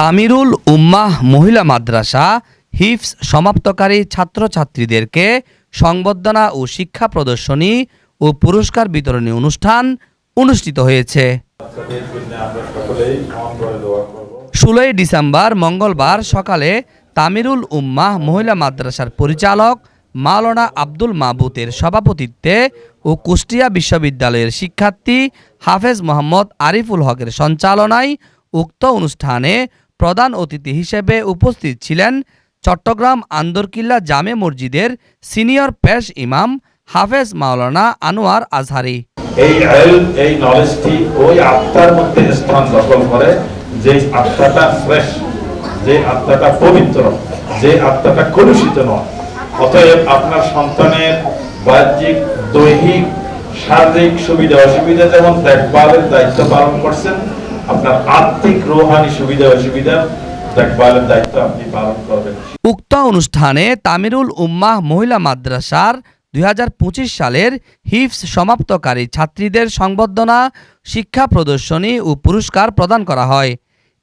তামিরুল উম্মাহ মহিলা মাদ্রাসা হিফস সমাপ্তকারী ছাত্রছাত্রীদেরকে সংবর্ধনা ও শিক্ষা প্রদর্শনী ও পুরস্কার বিতরণী অনুষ্ঠান অনুষ্ঠিত হয়েছে। ষোলোই ডিসেম্বর মঙ্গলবার সকালে তামিরুল উম্মাহ মহিলা মাদ্রাসার পরিচালক মাওলানা আব্দুল মাহবুতের সভাপতিত্বে ও কুষ্টিয়া বিশ্ববিদ্যালয়ের শিক্ষার্থী হাফেজ মোহাম্মদ আরিফুল হকের সঞ্চালনায় উক্ত অনুষ্ঠানে প্রধান অতিথি হিসেবে উপস্থিত ছিলেন চট্টগ্রাম আন্দরকিল্লা জামে মসজিদের সিনিয়র পেশ ইমাম হাফেজ মাওলানা আনোয়ার আজহারি। এই এই নলেজটি ওই আত্মার মধ্যে স্থান দখল করে, যে আত্মাটা ফ্রেশ যে আত্মাটা পবিত্র, যে আত্মাটা কলুষিত নয়। অতএব আপনার সন্তানের বাহ্যিক, দৈহিক, শারীরিক সুবিধা অসুবিধা যেমন দেখভালের দায়িত্ব পালন করছেন আপনার আর্থিক রোহানি সুবিধা অসুবিধা দায়িত্ব আপনি পালন করবেন। উক্ত অনুষ্ঠানে তামিরুল উম্মাহ মহিলা মাদ্রাসার দু হাজার পঁচিশ সালের হিফস সমাপ্তকারী ছাত্রীদের সংবর্ধনা শিক্ষা প্রদর্শনী ও পুরস্কার প্রদান করা হয়।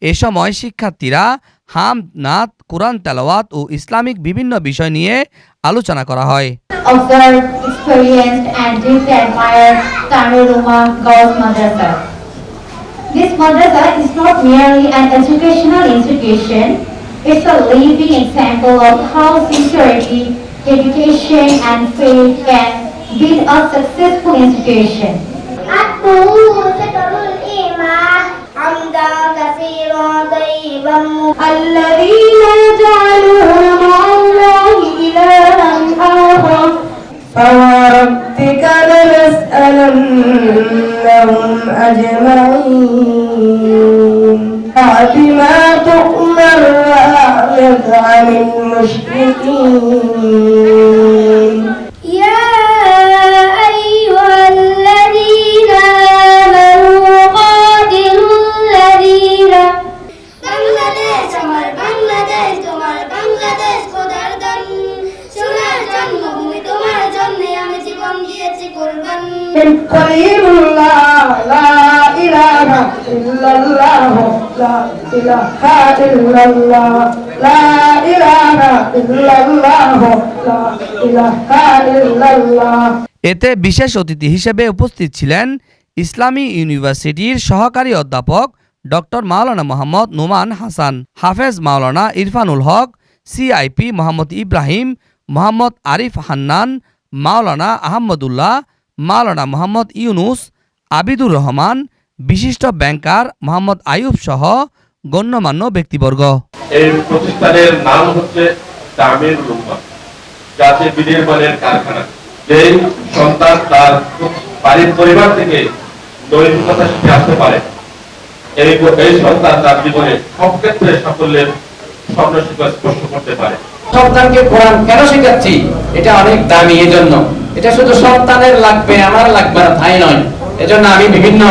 এ সময় শিক্ষার্থীরা হাম নাত কোরআন তেলাওয়াত ও ইসলামিক বিভিন্ন বিষয় নিয়ে আলোচনা করা হয়। Observed, experienced, and deeply Girls Madrasa. This madrasa is not merely an educational institution, it's a living example of how sincerity, dedication, and faith can build a successful institution. أكبر ستر أجمعين بما تؤمر وأعرض عن المشركين কোরবান كريم الله لا إله إلا الله لا إله إلا الله لا إله إلا الله لا إله إلا الله এতে বিশেষ অতিথি হিসেবে উপস্থিত ছিলেন ইসলামী ইউনিভার্সিটির সহকারী অধ্যাপক ডক্টর মাওলানা মোহাম্মদ নোমান হাসান হাফেজ মাওলানা ইরফানুল হক সিআইপি মোহাম্মদ ইব্রাহিম মোহাম্মদ আরিফ হান্নান মাওলানা আহমদুল্লাহ মাওলানা মোহাম্মদ ইউনুস আবিদুর রহমান বিশিষ্ট ব্যাংকার মোহাম্মদ আয়ুব সহ গণ্যমান্য ব্যক্তিবর্গ। এই প্রতিষ্ঠানের নাম হচ্ছে তামির রুম্মা যাতে মানের কারখানা। যেই সন্তান তার বাড়ির পরিবার থেকে দৈনিকতা শিখে আসতে পারে এই এই সন্তান তার জীবনে সব ক্ষেত্রে সাফল্যের স্বপ্ন করতে পারে। সন্তানকে কোরআন কেন শেখাচ্ছি? এটা অনেক দামি এজন্য। এটা শুধু সন্তানের লাগবে, আমার লাগবে না, তাই নয়। এজন্য আমি বিভিন্ন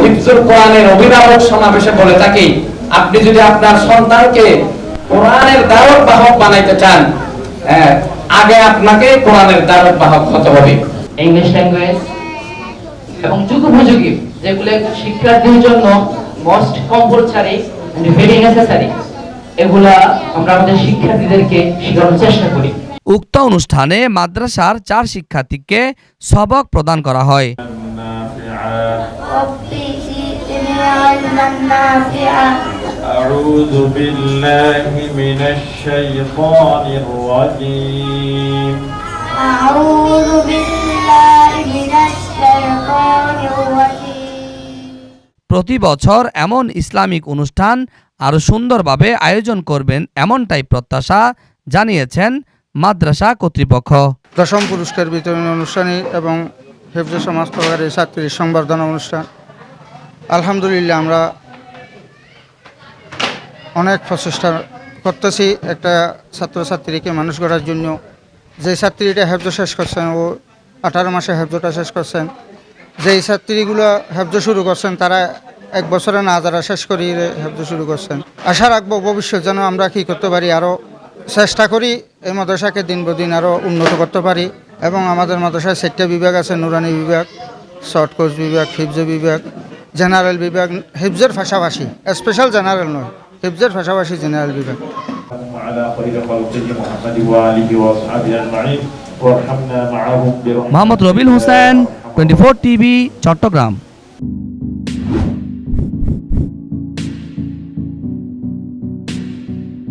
হিফজুল কোরআনের অভিভাবক সমাবেশে বলে থাকি, আপনি যদি আপনার সন্তানকে কোরআনের দ্বারক বাহক বানাইতে চান আগে আপনাকে কোরআনের দ্বারক বাহক হতে হবে। ইংলিশ ল্যাঙ্গুয়েজ এবং যুগোপযোগী, যেগুলো শিক্ষার্থীর জন্য most compulsory and very necessary এগুলা আমরা আমাদের শিক্ষার্থীদেরকে শেখানোর চেষ্টা করি। উক্ত অনুষ্ঠানে মাদ্রাসার চার শিক্ষার্থীকে সবক প্রদান করা হয় ربي زدني علما نافعا أعوذ بالله من الشيطان الرجيم أعوذ بالله من الشيطان الرجيم প্রতি বছর এমন ইসলামিক অনুষ্ঠান আরও সুন্দরভাবে আয়োজন করবেন এমনটাই প্রত্যাশা জানিয়েছেন মাদ্রাসা কর্তৃপক্ষ। দশম পুরস্কার বিতরণ অনুষ্ঠানে এবং হেফজ সমাজ প্রকারের ছাত্রীর সংবর্ধনা অনুষ্ঠান। আলহামদুলিল্লাহ, আমরা অনেক প্রচেষ্টা করতেছি একটা ছাত্রছাত্রীকে মানুষ করার জন্য। যে ছাত্রীটা হেফজ শেষ করছেন, ও আঠারো মাসে হেফজটা শেষ করছেন। যেই ছাত্রীগুলো হেফজ শুরু করছেন, তারা এক বছরে না যারা শেষ করি হেফজ শুরু করছেন। আশা রাখব ভবিষ্যৎ যেন আমরা কী করতে পারি আরও চেষ্টা করি এই মাদ্রাসাকে দিন বদিন আরও উন্নত করতে পারি এবং আমাদের মাদ্রাসায় সেক্টর বিভাগ আছে, নুরানি বিভাগ শর্ট কোর্স বিভাগ, হিফজ বিভাগ, জেনারেল বিভাগ, হিফজের পাশাপাশি, স্পেশাল জেনারেল নয়, হিফজের পাশাপাশি জেনারেল বিভাগ। Mohammad Robil Hossain, twenty four TV, Chattogram.